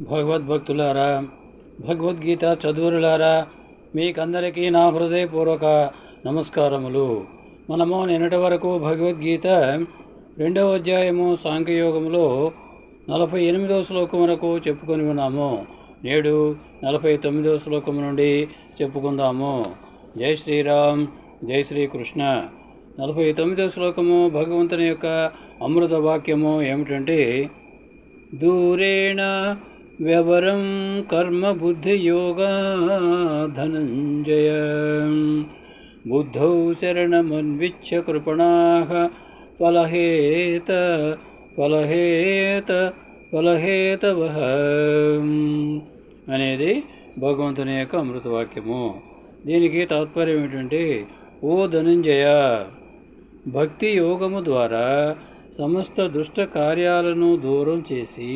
భగవద్భక్తులారా భగవద్గీత చదువులారా మీకందరికీ నా హృదయపూర్వక నమస్కారములు. మనము నిన్నటి వరకు భగవద్గీత రెండవ అధ్యాయము సాంఖ్యయోగంలో నలభై ఎనిమిదవ శ్లోకం వరకు చెప్పుకొని ఉన్నాము. నేడు నలభై తొమ్మిదవ శ్లోకం నుండి చెప్పుకుందాము. జై శ్రీరామ్ జై శ్రీకృష్ణ. నలభై తొమ్మిదవ శ్లోకము భగవంతుని యొక్క అమృత వాక్యము ఏమిటంటే దూరేణ వ్యవరం కర్మ బుద్ధియోగా ధనంజయ బుద్ధౌ శరణమన్విచ్ఛ కృపణా ఫలహేత ఫలహేత ఫలహేతవః అనేది భగవంతుని యొక్క అమృతవాక్యము. దీనికి తాత్పర్యం ఏంటంటే ఓ ధనంజయ భక్తి యోగము ద్వారా సమస్త దుష్ట కార్యాలను దూరం చేసి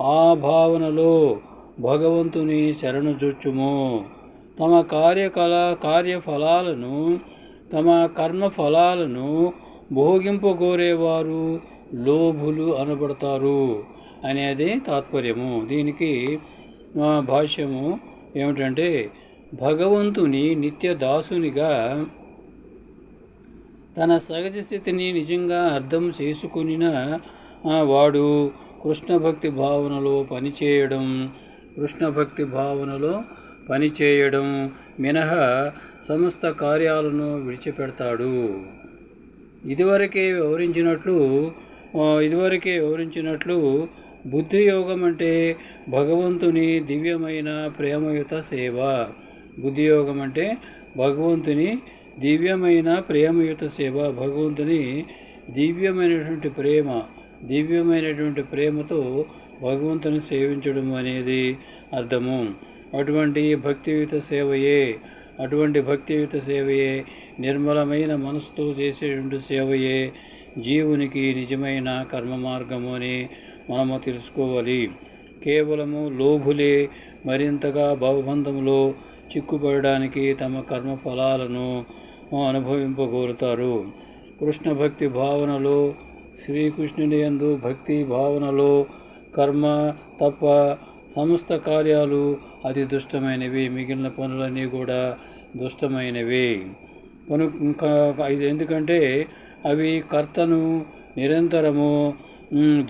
ఆ భావనలో భగవంతుని శరణుజొచ్చుము తమ కార్యకలా కార్యఫలాలను తమ కర్మ ఫలాలను భోగింపగోరేవారు లోభులు అనబడతారు అనేది తాత్పర్యము. దీనికి భాష్యము ఏమిటంటే భగవంతుని నిత్య దాసునిగా తన సహజ స్థితిని నిజంగా అర్థం చేసుకునిన వాడు కృష్ణ భక్తి భావనలో పనిచేయడం కృష్ణ భక్తి భావనలో పనిచేయడం మినహా సమస్త కార్యాలను విడిచిపెడతాడు. ఇదివరకే వివరించినట్లు ఇదివరకే వివరించినట్లు బుద్ధి యోగం అంటే భగవంతుని దివ్యమైన ప్రేమయుత సేవ. బుద్ధి యోగం అంటే భగవంతుని దివ్యమైన ప్రేమయుత సేవ. భగవంతుని దివ్యమైనటువంటి ప్రేమ. దివ్యమైనటువంటి ప్రేమతో భగవంతుని సేవించడం అనేది అర్థము. అటువంటి భక్తియుత సేవయే అటువంటి భక్తియుత సేవయే నిర్మలమైన మనసుతో చేసేటువంటి సేవయే జీవునికి నిజమైన కర్మ మార్గము అని మనము తెలుసుకోవాలి. కేవలము లోభులే మరింతగా భవబంధంలో చిక్కుపడడానికి తమ కర్మ ఫలాలను అనుభవింపగోరుతారు కృష్ణ భక్తి భావనలో శ్రీకృష్ణుని యందు భక్తి భావనలో కర్మ తప్ప సమస్త కార్యాలు అతి దుష్టమైనవి మిగిలిన పనులన్నీ కూడా దుష్టమైనవి. కను ఇంకా ఇది ఎందుకంటే అవి కర్తను నిరంతరము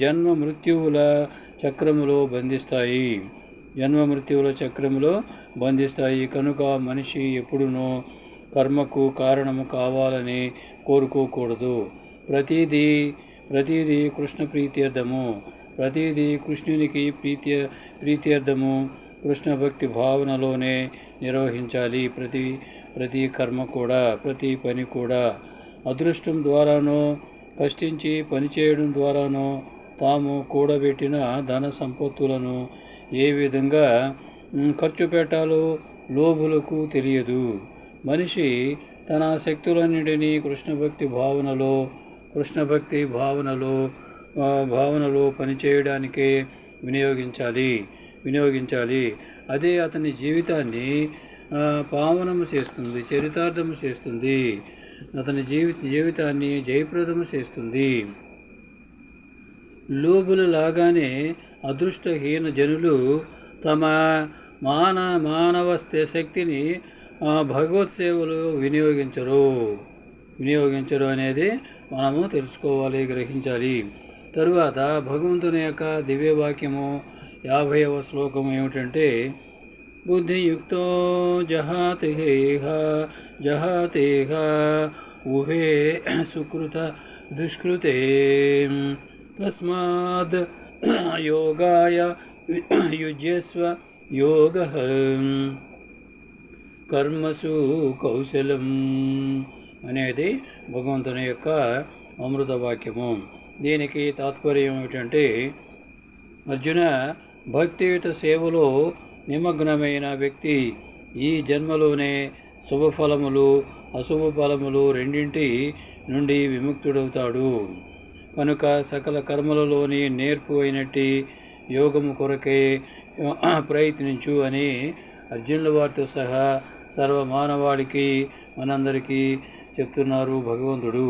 జన్మ మృత్యువుల చక్రములో బంధిస్తాయి. జన్మ మృత్యువుల చక్రములో బంధిస్తాయి. కనుక మనిషి ఎప్పుడునూ కర్మకు కారణము కావాలని కోరుకోకూడదు. ప్రతిదీ ప్రతిదీ కృష్ణ ప్రీత్యర్థము. ప్రతిదీ కృష్ణునికి ప్రీత్య ప్రీత్యర్థము. కృష్ణ భక్తి భావనలోనే నిర్వహించాలి. ప్రతి ప్రతి కర్మ కూడా ప్రతి పని కూడా. అదృష్టం ద్వారానో కష్టించి పనిచేయడం ద్వారానో తాము కూడబెట్టిన ధన సంపత్తులను ఏ విధంగా ఖర్చు పెట్టాలో లోభులకు తెలియదు. మనిషి తన శక్తులన్నిటినీ కృష్ణ భక్తి భావనలో కృష్ణ భక్తి భావనలో భావనలో పనిచేయడానికే వినియోగించాలి వినియోగించాలి. అదే అతని జీవితాన్ని పావనము చేస్తుంది చరితార్థము చేస్తుంది. అతని జీవి జీవితాన్ని జయప్రదము చేస్తుంది. లోబుల లాగానే అదృష్టహీన జనులు తమ మాన మానవ శక్తిని భగవత్ సేవలో వినియోగించరు. వినియోగించరు అనేది మనము తెలుసుకోవాలి గ్రహించాలి తరువాత భగవంతుని యొక్క దివ్యవాక్యము యాభైవ శ్లోకం ఏమిటంటే బుద్ధియుక్తో జహాతిహేహ జహాతేహ ఉభే సుకృత దుష్కృతే తస్మాద్ యోగాయ యుజ్యస్వ యోగ కర్మసు కౌశలం। అనేది భగవంతుని యొక్క అమృత వాక్యము. దీనికి తాత్పర్యం ఏమిటంటే అర్జున భక్తియుత సేవలో నిమగ్నమైన వ్యక్తి ఈ జన్మలోనే శుభఫలములు అశుభ ఫలములు రెండింటి నుండి విముక్తుడవుతాడు. కనుక సకల కర్మలలోని నేర్పు అయినట్టి యోగము కొరకే ప్రయత్నించు అని అర్జునుల వారితో సహా సర్వమానవాడికి మనందరికీ చెప్తున్నారు భగవంతుడు.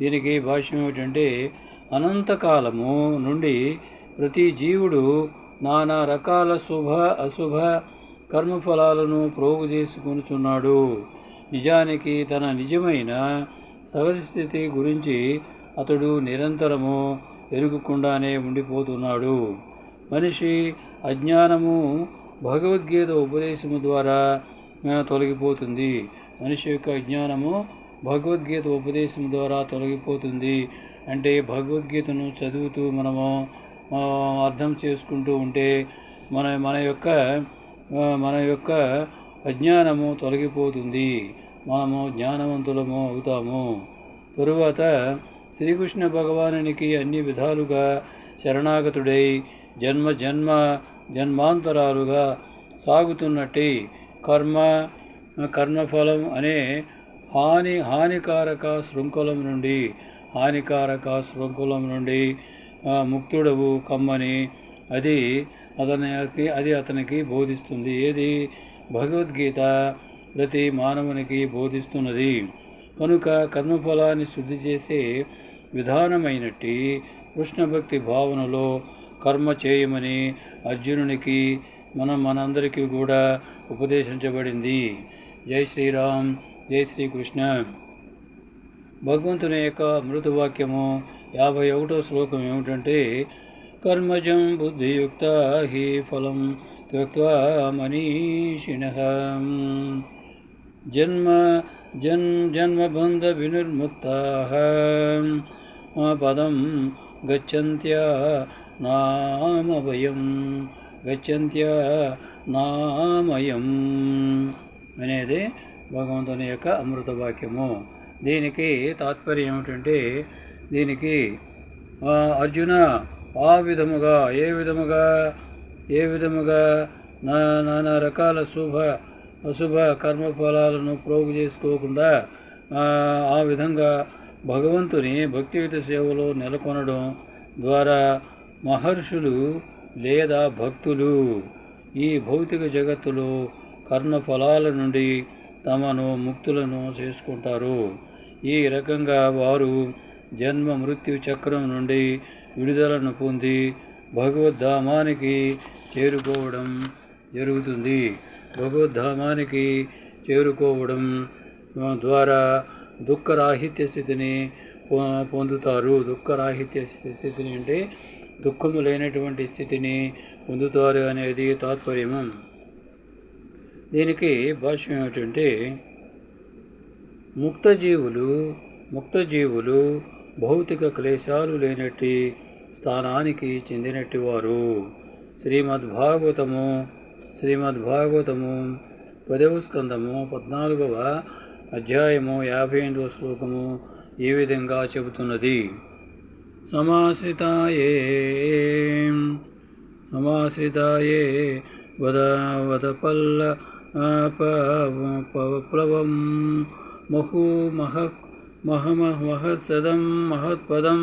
దీనికి భాష్యం ఏమిటంటే అనంతకాలము నుండి ప్రతి జీవుడు నానా రకాల శుభ అశుభ కర్మఫలాలను ప్రోగు చేసుకొనుచున్నాడు. నిజానికి తన నిజమైన సహజ స్థితి గురించి అతడు నిరంతరము ఎరుగుకుండానే ఉండిపోతున్నాడు. మనిషి అజ్ఞానము భగవద్గీత ఉపదేశము ద్వారా తొలగిపోతుంది. మనిషి యొక్క అజ్ఞానము భగవద్గీత ఉపదేశం ద్వారా తొలగిపోతుంది. అంటే భగవద్గీతను చదువుతూ మనము అర్థం చేసుకుంటూ ఉంటే మన మన యొక్క మన యొక్క అజ్ఞానము తొలగిపోతుంది. మనము జ్ఞానవంతులము అవుతాము. తరువాత శ్రీకృష్ణ భగవానునికి అన్ని విధాలుగా శరణాగతుడై జన్మ జన్మ జన్మాంతరాలుగా సాగుతున్నట్టి కర్మ కర్మఫలం అనే హాని హానికారక శృంఖలం నుండి హానికారక శృంఖలం నుండి ముక్తుడవు కమ్మని అది అతనికి అది అతనికి బోధిస్తుంది. ఏది? భగవద్గీత ప్రతి మానవునికి బోధిస్తున్నది. కనుక కర్మఫలాన్ని శుద్ధి చేసే విధానమైనట్టి కృష్ణ భక్తి భావనలో కర్మ చేయమని అర్జునునికి మనం మనందరికీ కూడా ఉపదేశించబడింది. జై శ్రీరామ్. జై శ్రీకృష్ణ. భగవంతుని యొక్క మృతవాక్యము యాభై ఒకటో శ్లోకం ఏమిటంటే కర్మజం బుద్ధియుక్త హి ఫలం త్యక్వా మనీషిణ. జన్మ జన్ జన్మబంధ వినిర్ముక్తా. పదం గచ్చంత్యా నామభయం గచ్చంత్యా నామయం. అనేది భగవంతుని యొక్క అమృత వాక్యము. దీనికి తాత్పర్యం ఏమిటంటే దీనికి అర్జున ఆ విధముగా ఏ విధముగా ఏ విధముగా నా నానా రకాల శుభ అశుభ కర్మఫలాలను ప్రోగు చేసుకోకుండా ఆ, ఆ విధంగా భగవంతుని భక్తియుత సేవలో నెలకొనడం ద్వారా మహర్షులు లేదా భక్తులు ఈ భౌతిక జగత్తులో కర్మఫలాల నుండి తమను ముక్తులను చేసుకుంటారు. ఈ రకంగా వారు జన్మ మృత్యు చక్రం నుండి విడుదలను పొంది భగవద్ధామానికి చేరుకోవడం జరుగుతుంది. భగవద్ధామానికి చేరుకోవడం ద్వారా దుఃఖరాహిత్య స్థితిని పొ- పొందుతారు. దుఃఖరాహిత్య స్థితిని అంటే దుఃఖము లేనటువంటి స్థితిని పొందుతారు అనేది తాత్పర్యము. దీనికి భాష్యం ఏమిటంటే ముక్తజీవులు ముక్తజీవులు భౌతిక క్లేశాలు లేనట్టి స్థానానికి చెందినట్టి వారు శ్రీమద్ భాగవతము శ్రీమద్ భాగవతము పదవ స్కందము పద్నాలుగవ అధ్యాయము యాభై ఎనిమిదవ శ్లోకము ఈ విధంగా చెబుతున్నది. సమాశ్రితాయే సమాశ్రితాయే వద వదపల్ల పల్ల ప- ప- ప్లవం మహు మహ మహమ మహత్సదం మహత్పదం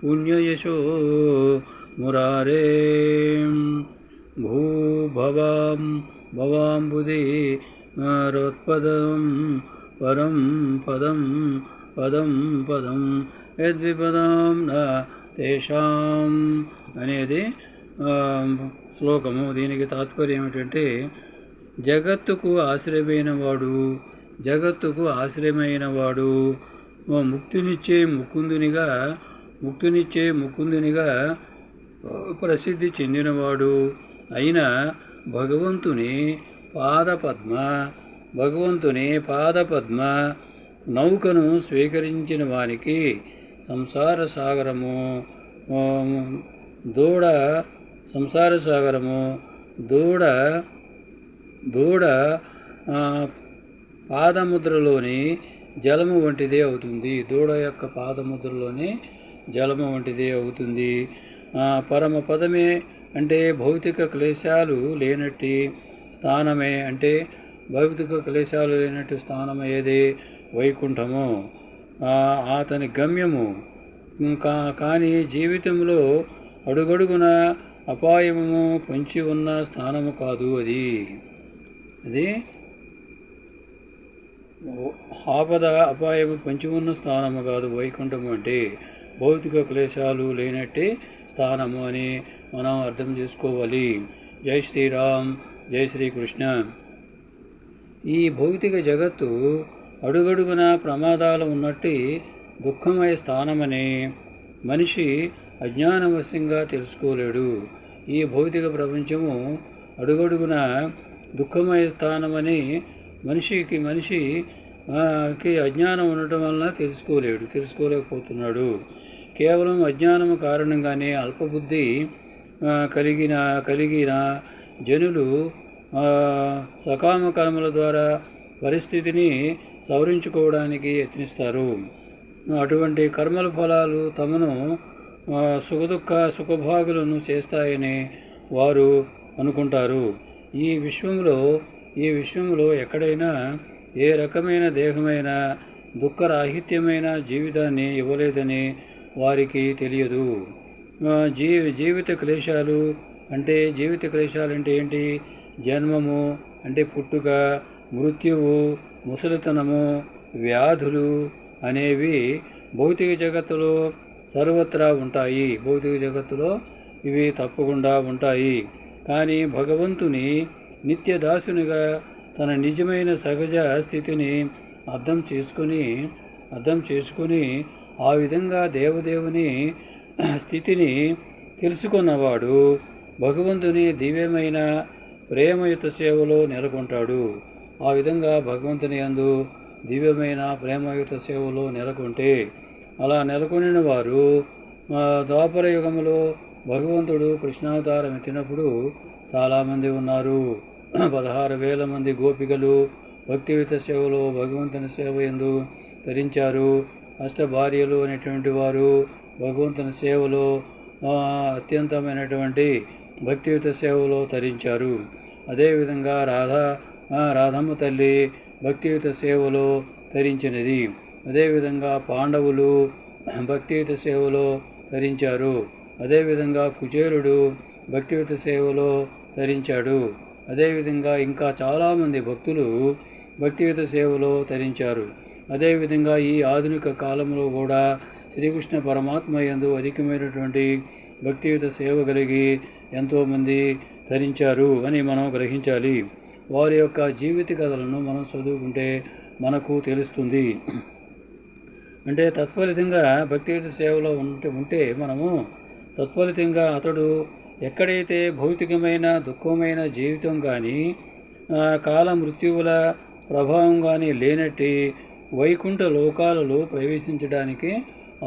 పుణ్యయశో మురారే భూభవాం భవాంబుది రోత్పదం పరం పదం పదం పదం యద్విపదం న తేషాం అనేది ఆ, శ్లోకము దీనికి తాత్పర్యం ఏమిటంటే జగత్తుకు ఆశ్రయమైన వాడు జగత్తుకు ఆశ్రయమైన వాడు ఓ ముక్తినిచ్చే ముకుందునిగా ముక్తినిచ్చే ముకుందునిగా ప్రసిద్ధి చెందినవాడు. అయిన భగవంతుని పాదపద్మ భగవంతుని పాదపద్మ నౌకను స్వీకరించిన వానికి సంసార సాగరము దూడ సంసార సాగరము దూడ దూడ పాదముద్రలోని జలము వంటిదే అవుతుంది. దూడ యొక్క పాదముద్రలోని జలము వంటిదే అవుతుంది. పరమ పదమే అంటే భౌతిక క్లేశాలు లేనట్టి స్థానమే అంటే భౌతిక క్లేశాలు లేనట్టు స్థానం ఏది వైకుంఠము అతని గమ్యము కా కానీ జీవితంలో అడుగడుగున అపాయము పొంచి ఉన్న స్థానము కాదు అది. అది ఆపద అపాయము పొంచి ఉన్న స్థానము కాదు వైకుంఠము అంటే భౌతిక క్లేశాలు లేనట్టే స్థానము అని మనం అర్థం చేసుకోవాలి. జై శ్రీరామ్ జై శ్రీకృష్ణ. ఈ భౌతిక జగత్తు అడుగడుగున ప్రమాదాలు ఉన్నట్టి దుఃఖమయ స్థానమని మనిషి అజ్ఞానవశ్యంగా తెలుసుకోలేడు. ఈ భౌతిక ప్రపంచము అడుగడుగున దుఃఖమయ స్థానమని మనిషికి మనిషికి అజ్ఞానం ఉండటం వలన తెలుసుకోలేడు తెలుసుకోలేకపోతున్నాడు. కేవలం అజ్ఞానము కారణంగానే అల్పబుద్ధి కలిగిన కలిగిన జనులు సకామ కర్మల ద్వారా పరిస్థితిని సవరించుకోవడానికి యత్నిస్తారు. అటువంటి కర్మల ఫలాలు తమను సుఖదుఖ సుఖభాగులను చేస్తాయని వారు అనుకుంటారు. ఈ విశ్వంలో ఈ విశ్వంలో ఎక్కడైనా ఏ రకమైన దేహమైన దుఃఖరాహిత్యమైన జీవితాన్ని ఇవ్వలేదని వారికి తెలియదు. జీ జీవిత క్లేశాలు అంటే జీవిత క్లేశాలు అంటే ఏంటి? జన్మము అంటే పుట్టుక మృత్యువు ముసలితనము వ్యాధులు అనేవి భౌతిక జగత్తులో సర్వత్రా ఉంటాయి. భౌతిక జగత్తులో ఇవి తప్పకుండా ఉంటాయి. కానీ భగవంతుని నిత్యదాసునిగా తన నిజమైన సహజ స్థితిని అర్థం చేసుకుని అర్థం చేసుకుని ఆ విధంగా దేవదేవుని స్థితిని తెలుసుకున్నవాడు భగవంతుని దివ్యమైన ప్రేమయుత సేవలో నెలకొంటాడు. ఆ విధంగా భగవంతుని అందు దివ్యమైన ప్రేమయుత సేవలో నెలకొంటే అలా నెలకొనిన వారు ద్వాపర యుగంలో భగవంతుడు కృష్ణావతారం ఎత్తినప్పుడు చాలామంది ఉన్నారు. పదహారు వేల మంది గోపికలు భక్తియుత సేవలో భగవంతుని సేవ ఎందు ధరించారు అష్టభార్యలు అనేటువంటి వారు భగవంతుని సేవలో అత్యంతమైనటువంటి భక్తియుత సేవలో తరించారు. అదేవిధంగా రాధా రాధమ్మ తల్లి భక్తియుత సేవలో తరించినది. అదేవిధంగా పాండవులు భక్తియుత సేవలో తరించారు. అదేవిధంగా కుచేలుడు భక్తియుత సేవలో తరించాడు. అదేవిధంగా ఇంకా చాలామంది భక్తులు భక్తియుత సేవలో తరించారు. అదేవిధంగా ఈ ఆధునిక కాలంలో కూడా శ్రీకృష్ణ పరమాత్మ యందు అధికమైనటువంటి భక్తియుత సేవ కలిగి ఎంతోమంది ధరించారు అని మనం గ్రహించాలి. వారి యొక్క జీవిత కథలను మనం చదువుకుంటే మనకు తెలుస్తుంది. అంటే తత్ఫలితంగా భక్తియుత సేవలో ఉంటే ఉంటే మనము తత్ఫలితంగా అతడు ఎక్కడైతే భౌతికమైన దుఃఖమైన జీవితం కానీ కాల మృత్యువుల ప్రభావం కానీ లేనట్టి వైకుంఠ లోకాలలో ప్రవేశించడానికి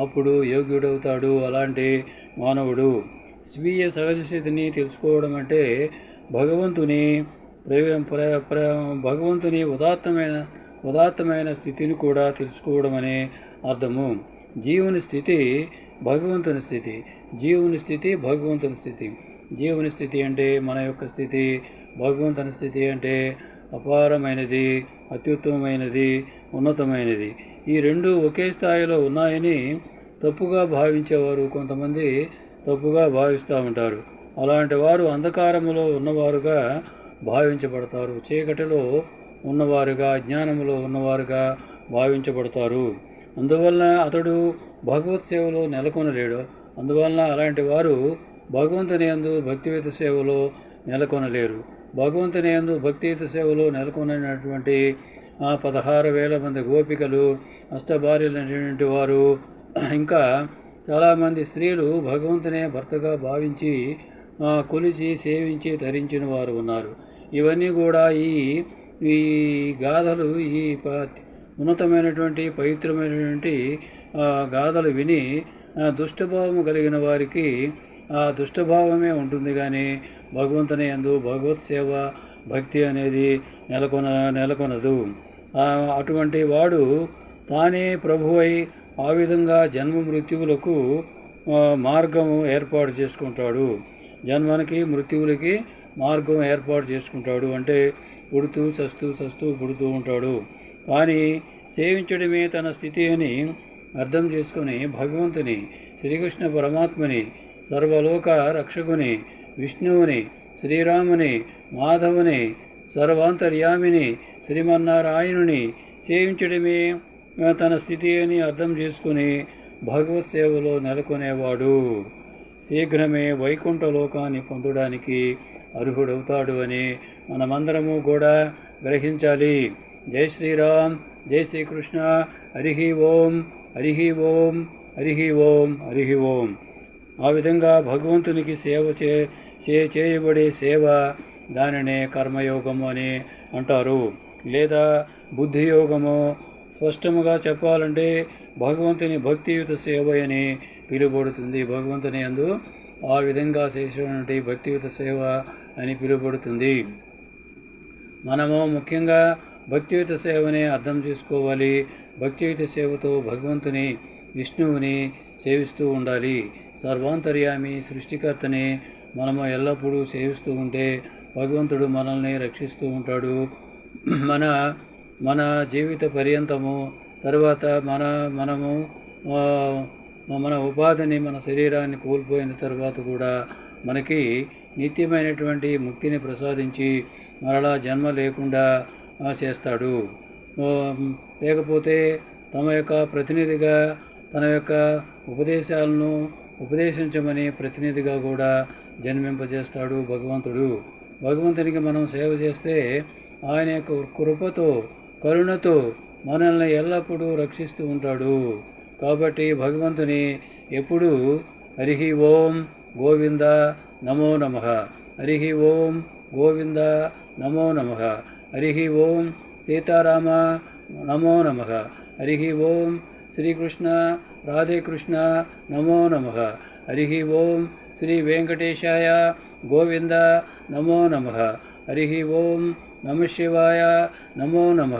అప్పుడు యోగ్యుడవుతాడు. అలాంటి మానవుడు స్వీయ సహజ స్థితిని తెలుసుకోవడం అంటే భగవంతుని ప్ర- ప్ర- భగవంతుని ఉదాత్తమైన ఉదాత్తమైన స్థితిని కూడా తెలుసుకోవడం అనే అర్థము. జీవుని స్థితి భగవంతుని స్థితి జీవుని స్థితి భగవంతుని స్థితి. జీవుని స్థితి అంటే మన యొక్క స్థితి భగవంతుని స్థితి అంటే అపారమైనది అత్యుత్తమమైనది ఉన్నతమైనది. ఈ రెండు ఒకే స్థాయిలో ఉన్నాయని తప్పుగా భావించేవారు కొంతమంది తప్పుగా భావిస్తూ ఉంటారు. అలాంటి వారు అంధకారములో ఉన్నవారుగా భావించబడతారు. చీకటిలో ఉన్నవారుగా జ్ఞానములో ఉన్నవారుగా భావించబడతారు. అందువల్ల అతడు భగవత్ సేవలో నెలకొనలేడు. అందువలన అలాంటి వారు భగవంతుని యందు భక్తియుత సేవలో నెలకొనలేరు. భగవంతుని యందు భక్తియుత సేవలో నెలకొనటువంటి పదహారు వేల మంది గోపికలు అష్టభార్యలైనటువంటి వారు ఇంకా చాలామంది స్త్రీలు భగవంతునే భర్తగా భావించి కొలిచి సేవించి ధరించిన వారు ఉన్నారు. ఇవన్నీ కూడా ఈ ఈ గాథలు ఈ ప- ఉన్నతమైనటువంటి పవిత్రమైనటువంటి గాథలు విని దుష్టభావం దుష్టభావము కలిగిన వారికి ఆ దుష్టభావమే ఉంటుంది కానీ భగవంతుని యందు భగవత్ సేవ భక్తి అనేది నెలకొన నెలకొనదు. అటువంటి వాడు తానే ప్రభువై ఆ విధంగా జన్మ మృత్యువులకు మార్గము ఏర్పాటు చేసుకుంటాడు. జన్మనికి మృత్యువులకి మార్గం ఏర్పాటు చేసుకుంటాడు. అంటే పుడుతూ చస్తూ చస్తూ పుడుతూ ఉంటాడు. కానీ సేవించడమే తన స్థితి అని అర్థం చేసుకుని భగవంతుని శ్రీకృష్ణ పరమాత్మని సర్వలోక రక్షకుని విష్ణువుని శ్రీరాముని మాధవుని సర్వాంతర్యామిని శ్రీమన్నారాయణుని సేవించడమే తన స్థితి అని అర్థం చేసుకుని భగవత్ సేవలో నెలకొనేవాడు. శీఘ్రమే వైకుంఠ లోకాన్ని పొందడానికి అర్హుడవుతాడు అని మనమందరము కూడా గ్రహించాలి. జై శ్రీరామ్ జై శ్రీకృష్ణ హరి ఓం. హరిహి ఓం హరిహి ఓం హరిహి ఓం. ఆ విధంగా భగవంతునికి సేవ చే చే- చేయబడే సేవ దానినే కర్మయోగము అని అంటారు. లేదా బుద్ధియోగము. స్పష్టముగా చెప్పాలంటే భగవంతుని భక్తియుత సేవ అని పిలువబడుతుంది. భగవంతుని అందు ఆ విధంగా చేసినటువంటి భక్తియుత సేవ అని పిలువబడుతుంది. మనము ముఖ్యంగా భక్తియుత సేవని అర్థం చేసుకోవాలి. భక్తియుత సేవతో భగవంతుని విష్ణువుని సేవిస్తూ ఉండాలి. సర్వాంతర్యామి సృష్టికర్తని మనము ఎల్లప్పుడూ సేవిస్తూ ఉంటే భగవంతుడు మనల్ని రక్షిస్తూ ఉంటాడు. మన మన జీవిత పర్యంతము తర్వాత మన మనము మన ఉపాధిని మన శరీరాన్ని కోల్పోయిన తర్వాత కూడా మనకి నిత్యమైనటువంటి ముక్తిని ప్రసాదించి మరలా జన్మ లేకుండా చేస్తాడు. లేకపోతే తమ యొక్క ప్రతినిధిగా తన యొక్క ఉపదేశాలను ఉపదేశించమని ప్రతినిధిగా కూడా జన్మింపజేస్తాడు భగవంతుడు. భగవంతునికి మనం సేవ చేస్తే ఆయన యొక్క కృపతో కరుణతో మనల్ని ఎల్లప్పుడూ రక్షిస్తూ ఉంటాడు. కాబట్టి భగవంతుని ఎప్పుడు హరిహి ఓం గోవింద నమో నమ. హరిహి ఓం గోవింద నమో నమ. హరిహి ఓం సీతారామ నమో నమ. హరి ఓం శ్రీకృష్ణ రాధేకృష్ణ నమో నమ. హరి ఓం శ్రీ వెంకటేశాయ గోవింద నమో నమ. హరి ఓం నమ శివాయ నమో నమ.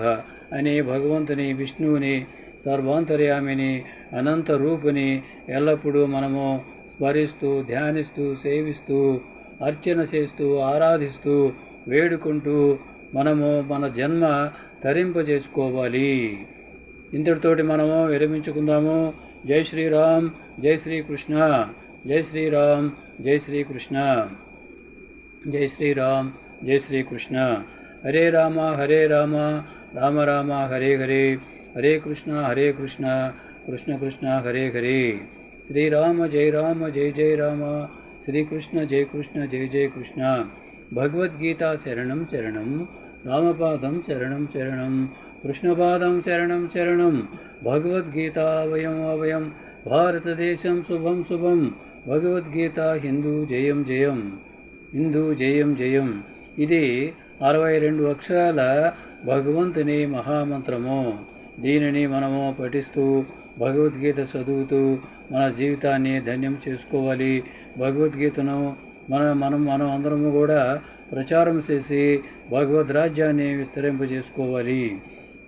అని భగవంతుని విష్ణువుని సర్వాంతర్యామిని అనంత రూపుని ఎల్లప్పుడూ మనము స్మరిస్తూ ధ్యానిస్తూ సేవిస్తూ అర్చన చేస్తూ ఆరాధిస్తూ వేడుకుంటూ మనము మన జన్మ తరింపజేసుకోవాలి. ఇంతటితోటి మనము విరమించుకుందాము. జై శ్రీరామ్ జై శ్రీకృష్ణ జై శ్రీరామ్ జై శ్రీకృష్ణ జై శ్రీరామ్ జై శ్రీకృష్ణ. హరే రామ హరే రామ రామ రామ హరే హరే. హరే కృష్ణ హరే కృష్ణ కృష్ణ కృష్ణ హరే హరే. శ్రీరామ జై రామ జై జై రామ. శ్రీకృష్ణ జై కృష్ణ జై జై కృష్ణ. భగవద్గీత శరణం శరణం. రామపాదం శరణం శరణం కృష్ణపాదం శరణం శరణం భగవద్గీత అవయం అవయం భారతదేశం శుభం శుభం భగవద్గీత హిందూ జయం జయం హిందూ జయం జయం. ఇది అరవై రెండు అక్షరాల భగవంతుని మహామంత్రము. దీనిని మనము పఠిస్తూ భగవద్గీత చదువుతూ మన జీవితాన్ని ధన్యం చేసుకోవాలి. భగవద్గీతను మన మనం మనం అందరము కూడా ప్రచారం చేసి భగవద్ రాజ్యాన్ని విస్తరింపజేసుకోవాలి.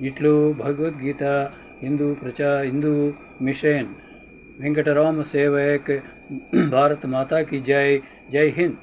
ఇట్లు భగవద్గీత హిందూ ప్రచా హిందూ మిషన్ వెంకటరామ సేవక్ భారత మాతాకి జై జై హింద్.